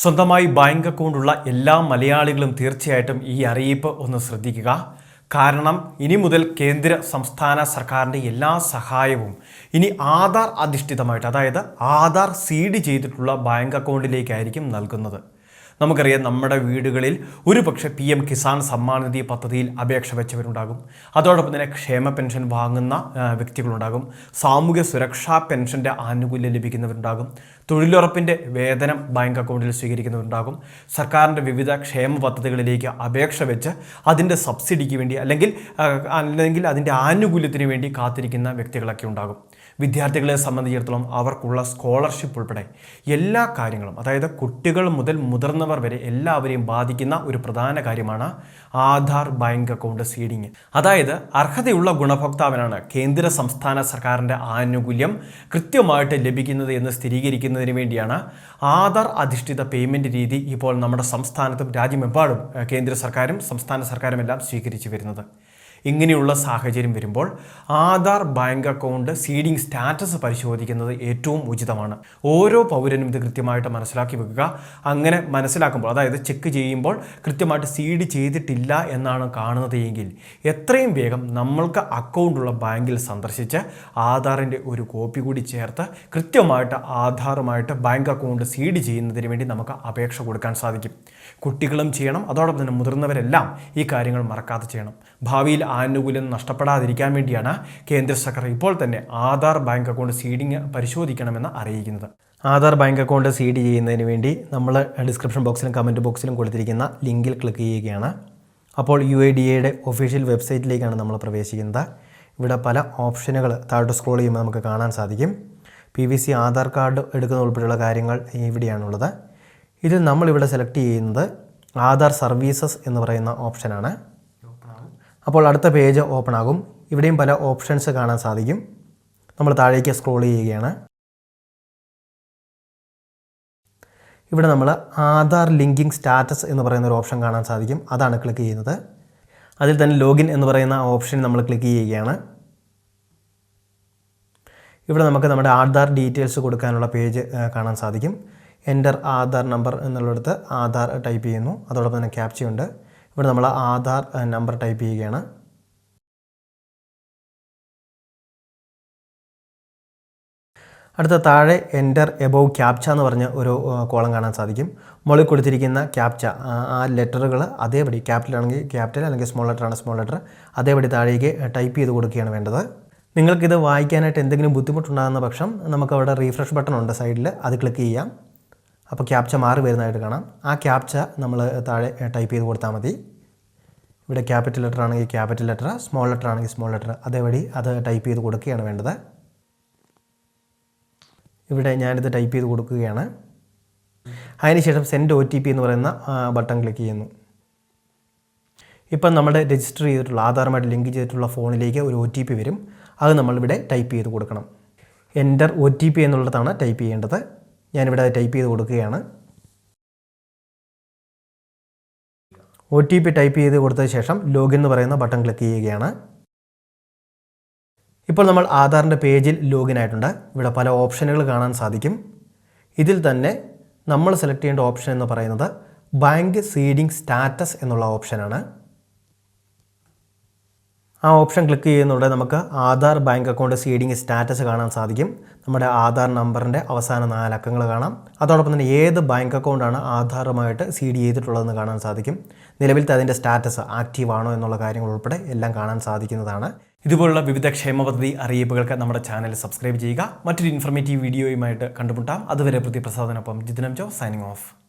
സ്വന്തമായി ബാങ്ക് അക്കൗണ്ടുള്ള എല്ലാ മലയാളികളും തീർച്ചയായിട്ടും ഈ അറിയിപ്പ് ഒന്ന് ശ്രദ്ധിക്കുക. കാരണം ഇനി മുതൽ കേന്ദ്ര സംസ്ഥാന സർക്കാരിന്റെ എല്ലാ സഹായവും ഇനി ആധാർ അധിഷ്ഠിതമായിട്ട് അതായത് ആധാർ സീഡ് ചെയ്തിട്ടുള്ള ബാങ്ക് അക്കൗണ്ടിലേക്കായിരിക്കും നൽകുന്നത്. നമുക്കറിയാം നമ്മുടെ വീടുകളിൽ ഒരു പക്ഷേ പി എം കിസാൻ സമ്മാൻ നിധി പദ്ധതിയിൽ അപേക്ഷ വെച്ചവരുണ്ടാകും. അതോടൊപ്പം തന്നെ ക്ഷേമ പെൻഷൻ വാങ്ങുന്ന വ്യക്തികളുണ്ടാകും. സാമൂഹ്യ സുരക്ഷാ പെൻഷന്റെ ആനുകൂല്യം ലഭിക്കുന്നവരുണ്ടാകും. തൊഴിലുറപ്പിന്റെ വേതനം ബാങ്ക് അക്കൗണ്ടിൽ സ്വീകരിക്കുന്നുണ്ടാകും സർക്കാരിന്റെ വിവിധ ക്ഷേമ പദ്ധതികളിലേക്ക് അപേക്ഷ വെച്ച് അതിന്റെ സബ്സിഡിക്ക് വേണ്ടി അല്ലെങ്കിൽ അല്ലെങ്കിൽ അതിന്റെ ആനുകൂല്യത്തിന് വേണ്ടി കാത്തിരിക്കുന്ന വ്യക്തികളൊക്കെ ഉണ്ടാകും. വിദ്യാർത്ഥികളെ സംബന്ധിച്ചിടത്തോളം അവർക്കുള്ള സ്കോളർഷിപ്പ് ഉൾപ്പെടെ എല്ലാ കാര്യങ്ങളും അതായത് കുട്ടികൾ മുതൽ മുതിർന്നവർ വരെ എല്ലാവരെയും ബാധിക്കുന്ന ഒരു പ്രധാന കാര്യമാണ് ആധാർ ബാങ്ക് അക്കൗണ്ട് സീഡിങ്. അതായത് അർഹതയുള്ള ഗുണഭോക്താവിനാണ് കേന്ദ്ര സംസ്ഥാന സർക്കാരിന്റെ ആനുകൂല്യം കൃത്യമായിട്ട് ലഭിക്കുന്നത് എന്ന് സ്ഥിരീകരിക്കുന്നതിന് വേണ്ടിയാണ് ആധാർ അധിഷ്ഠിത പേയ്മെന്റ് രീതി ഇപ്പോൾ നമ്മുടെ സംസ്ഥാനത്തും രാജ്യമെമ്പാടും കേന്ദ്ര സർക്കാരും സംസ്ഥാന സർക്കാരും എല്ലാം സ്വീകരിച്ചു വരുന്നത്. ഇങ്ങനെയുള്ള സാഹചര്യം വരുമ്പോൾ Aadhaar bank account seeding status പരിശോധിക്കുന്നത് ഏറ്റവും ഉചിതമാണ്. ഓരോ പൗരനും ഇത് കൃത്യമായിട്ട് മനസ്സിലാക്കി വെക്കുക. അങ്ങനെ മനസ്സിലാക്കുമ്പോൾ അതായത് ചെക്ക് ചെയ്യുമ്പോൾ കൃത്യമായിട്ട് സീഡ് ചെയ്തിട്ടില്ല എന്നാണ് കാണുന്നത് എങ്കിൽ എത്രയും വേഗം നമ്മൾക്ക് അക്കൗണ്ടുള്ള ബാങ്കിൽ സന്ദർശിച്ച് ആധാറിന്റെ ഒരു കോപ്പി കൂടി ചേർത്ത് കൃത്യമായിട്ട് ആധാറുമായിട്ട് ബാങ്ക് അക്കൗണ്ട് സീഡ് ചെയ്യുന്നതിന് വേണ്ടി നമുക്ക് അപേക്ഷ കൊടുക്കാൻ സാധിക്കും. കുട്ടികളും ചെയ്യണം. അതോടൊപ്പം തന്നെ മുതിർന്നവരെല്ലാം ഈ കാര്യങ്ങൾ മറക്കാതെ ചെയ്യണം. ഭാവിയിൽ ആനുകൂല്യം നഷ്ടപ്പെടാതിരിക്കാൻ വേണ്ടിയാണ് കേന്ദ്ര സർക്കാർ ഇപ്പോൾ തന്നെ ആധാർ ബാങ്ക് അക്കൗണ്ട് സീഡിങ് പരിശോധിക്കണമെന്ന് അറിയിക്കുന്നത്. ആധാർ ബാങ്ക് അക്കൗണ്ട് സീഡ് ചെയ്യുന്നതിന് വേണ്ടി നമ്മൾ ഡിസ്ക്രിപ്ഷൻ ബോക്സിലും കമന്റ് ബോക്സിലും കൊടുത്തിരിക്കുന്ന ലിങ്കിൽ ക്ലിക്ക് ചെയ്യുകയാണ്. അപ്പോൾ യു ഐ ഡി എയുടെ ഒഫീഷ്യൽ വെബ്സൈറ്റിലേക്കാണ് നമ്മൾ പ്രവേശിക്കുന്നത്. ഇവിടെ പല ഓപ്ഷനുകൾ താഴോട്ട് സ്ക്രോൾ ചെയ്യുമ്പോൾ നമുക്ക് കാണാൻ സാധിക്കും. P V C Aadhaar card എടുക്കുന്ന ഉൾപ്പെടെയുള്ള കാര്യങ്ങൾ ഇവിടെയാണുള്ളത്. ഇതിൽ നമ്മളിവിടെ സെലക്ട് ചെയ്യുന്നത് ആധാർ സർവീസസ് എന്ന് പറയുന്ന ഓപ്ഷനാണ്. അപ്പോൾ അടുത്ത പേജ് ഓപ്പൺ ആകും. ഇവിടെയും പല ഓപ്ഷൻസ് കാണാൻ സാധിക്കും. നമ്മൾ താഴേക്ക് സ്ക്രോൾ ചെയ്യുകയാണ്. ഇവിടെ നമ്മൾ ആധാർ ലിങ്കിങ് സ്റ്റാറ്റസ് എന്ന് പറയുന്ന ഒരു ഓപ്ഷൻ കാണാൻ സാധിക്കും. അതാണ് ക്ലിക്ക് ചെയ്യുന്നത്. അതിൽ തന്നെ ലോഗിൻ എന്ന് പറയുന്ന ഓപ്ഷൻ നമ്മൾ ക്ലിക്ക് ചെയ്യുകയാണ്. ഇവിടെ നമുക്ക് നമ്മുടെ ആധാർ ഡീറ്റെയിൽസ് കൊടുക്കാനുള്ള പേജ് കാണാൻ സാധിക്കും. എന്റർ ആധാർ നമ്പർ എന്നുള്ളിടത്ത് ആധാർ ടൈപ്പ് ചെയ്യുന്നു. അതോടൊപ്പം തന്നെ ക്യാപ്ചയുണ്ട് ഇവിടെ നമ്മൾ ആധാർ നമ്പർ ടൈപ്പ് ചെയ്യുകയാണ്. അടുത്ത താഴെ എന്റർ എബോവ് ക്യാപ്ച എന്ന് പറഞ്ഞ ഒരു കോളം കാണാൻ സാധിക്കും. മുകളിൽ കൊടുത്തിരിക്കുന്ന ക്യാപ്ച ആ ലെറ്ററുകൾ അതേപടി ക്യാപിറ്റൽ ആണെങ്കിൽ ക്യാപിറ്റൽ അല്ലെങ്കിൽ സ്മോൾ ലെറ്റർ ആണ് സ്മോൾ ലെറ്റർ. അതേപടി താഴേക്ക് ടൈപ്പ് ചെയ്ത് കൊടുക്കുകയാണ് വേണ്ടത്. നിങ്ങൾക്കിത് വായിക്കാനായിട്ട് എന്തെങ്കിലും ബുദ്ധിമുട്ടുണ്ടാകുന്ന പക്ഷം നമുക്ക് അവിടെ റീഫ്രഷ് ബട്ടൺ ഉണ്ട് സൈഡിൽ അത് ക്ലിക്ക് ചെയ്യാം. അപ്പോൾ ക്യാപ്ച മാറി വരുന്നതായിട്ട് കാണാം. ആ ക്യാപ്ച നമ്മൾ താഴെ ടൈപ്പ് ചെയ്ത് കൊടുത്താൽ മതി. ഇവിടെ ക്യാപിറ്റൽ ലെറ്റർ ആണെങ്കിൽ ക്യാപിറ്റൽ ലെറ്റർ സ്മോൾ ലെറ്റർ ആണെങ്കിൽ സ്മോൾ ലെറ്റർ അതേപടി അത് ടൈപ്പ് ചെയ്ത് കൊടുക്കുകയാണ് വേണ്ടത്. ഇവിടെ ഞാനിത് ടൈപ്പ് ചെയ്ത് കൊടുക്കുകയാണ്. അതിനുശേഷം സെൻഡ് ഒ ടി പി എന്ന് പറയുന്ന ബട്ടൺ ക്ലിക്ക് ചെയ്യുന്നു. ഇപ്പം നമ്മുടെ രജിസ്റ്റർ ചെയ്തിട്ടുള്ള ആധാറുമായിട്ട് ലിങ്ക് ചെയ്തിട്ടുള്ള ഫോണിലേക്ക് ഒരു ഒ ടി പി വരും. അത് നമ്മളിവിടെ ടൈപ്പ് ചെയ്ത് കൊടുക്കണം. എന്റർ ഒ ടി പി എന്നുള്ളതാണ് ടൈപ്പ് ചെയ്യേണ്ടത്. ഞാനിവിടെ ടൈപ്പ് ചെയ്ത് കൊടുക്കുകയാണ്. ഒ ടി പി ടൈപ്പ് ചെയ്ത് കൊടുത്ത ശേഷം ലോഗിൻ എന്ന് പറയുന്ന ബട്ടൺ ക്ലിക്ക് ചെയ്യുകയാണ്. ഇപ്പോൾ നമ്മൾ ആധാറിന്റെ പേജിൽ ലോഗിൻ ആയിട്ടുണ്ട്. ഇവിടെ പല ഓപ്ഷനുകൾ കാണാൻ സാധിക്കും. ഇതിൽ തന്നെ നമ്മൾ സെലക്ട് ചെയ്യേണ്ട ഓപ്ഷൻ എന്ന് പറയുന്നത് ബാങ്ക് സീഡിംഗ് സ്റ്റാറ്റസ് എന്നുള്ള ഓപ്ഷനാണ് ആ ഓപ്ഷൻ ക്ലിക്ക് ചെയ്യുന്നതോടെ നമുക്ക് Aadhaar bank account seeding status കാണാൻ സാധിക്കും. നമ്മുടെ ആധാർ നമ്പറിന്റെ അവസാന നാലക്കങ്ങൾ കാണാം. അതോടൊപ്പം തന്നെ ഏത് ബാങ്ക് അക്കൗണ്ടാണ് ആധാറുമായിട്ട് സീഡ് ചെയ്തിട്ടുള്ളതെന്ന് കാണാൻ സാധിക്കും. നിലവിലത്തെ അതിന്റെ സ്റ്റാറ്റസ് ആക്റ്റീവ് ആണോ എന്നുള്ള കാര്യങ്ങൾ ഉൾപ്പെടെ എല്ലാം കാണാൻ സാധിക്കുന്നതാണ്. ഇതുപോലുള്ള വിവിധ ക്ഷേമ പദ്ധതി അറിയിപ്പുകൾക്ക് നമ്മുടെ ചാനൽ സബ്സ്ക്രൈബ് ചെയ്യുക. മറ്റൊരു ഇൻഫർമേറ്റീവ് വീഡിയോയുമായിട്ട് കണ്ടുമുട്ടാം. അതുവരെ പ്രതിപ്രസാദനൊപ്പം ജിതിനം ജോ സൈനിങ് ഓഫ്